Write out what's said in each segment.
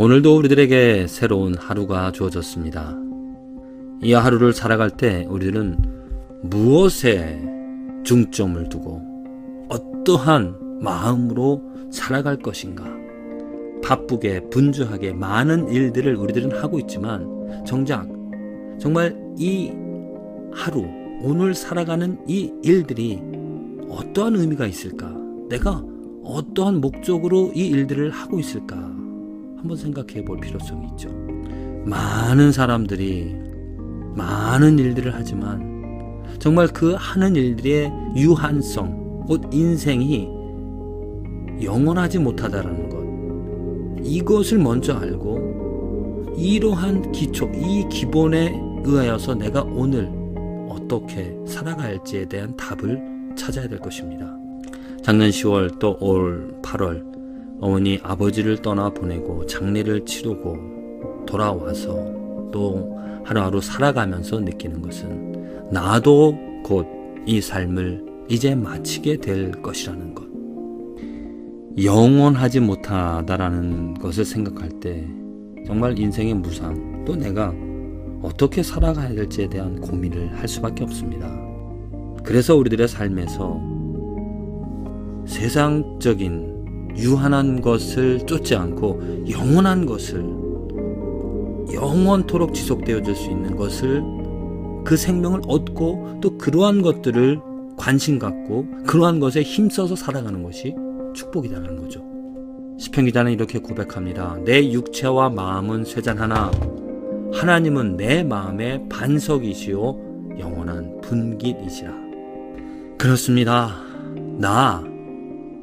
오늘도 우리들에게 새로운 하루가 주어졌습니다. 이 하루를 살아갈 때 우리들은 무엇에 중점을 두고 어떠한 마음으로 살아갈 것인가? 바쁘게 분주하게 많은 일들을 우리들은 하고 있지만 정작 정말 이 하루 오늘 살아가는 이 일들이 어떠한 의미가 있을까? 내가 어떠한 목적으로 이 일들을 하고 있을까? 한번 생각해 볼 필요성이 있죠. 많은 사람들이 많은 일들을 하지만 정말 그 하는 일들의 유한성, 곧 인생이 영원하지 못하다라는 것. 이것을 먼저 알고 이러한 기초, 이 기본에 의하여서 내가 오늘 어떻게 살아갈지에 대한 답을 찾아야 될 것입니다. 작년 10월 또 올 8월 어머니 아버지를 떠나 보내고 장례를 치르고 돌아와서 또 하루하루 살아가면서 느끼는 것은 나도 곧 이 삶을 이제 마치게 될 것이라는 것. 영원하지 못하다라는 것을 생각할 때 정말 인생의 무상 또 내가 어떻게 살아가야 될지에 대한 고민을 할 수밖에 없습니다. 그래서 우리들의 삶에서 세상적인 유한한 것을 쫓지 않고 영원한 것을 영원토록 지속되어질 수 있는 것을 그 생명을 얻고 또 그러한 것들을 관심 갖고 그러한 것에 힘써서 살아가는 것이 축복이라는 거죠. 시편 기자는 이렇게 고백합니다. 내 육체와 마음은 쇠잔 하나 하나님은 내 마음의 반석이시요 영원한 분깃이시라. 그렇습니다. 나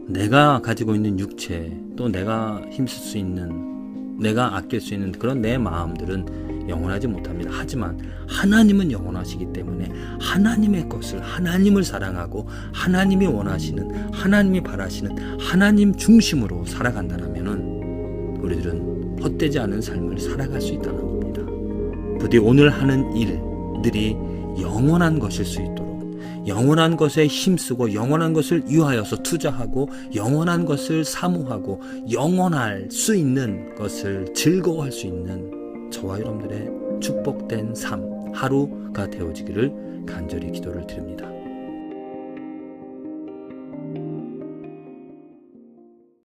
내가 가지고 있는 육체 또 내가 힘쓸 수 있는 내가 아낄 수 있는 그런 내 마음들은 영원하지 못합니다. 하지만 하나님은 영원하시기 때문에 하나님의 것을 하나님을 사랑하고 하나님이 원하시는 하나님이 바라시는 하나님 중심으로 살아간다면은 우리들은 헛되지 않은 삶을 살아갈 수 있다는 겁니다. 부디 오늘 하는 일들이 영원한 것일 수 있도록 영원한 것에 힘쓰고 영원한 것을 위하여서 투자하고 영원한 것을 사모하고 영원할 수 있는 것을 즐거워할 수 있는 저와 여러분들의 축복된 삶 하루가 되어지기를 간절히 기도를 드립니다.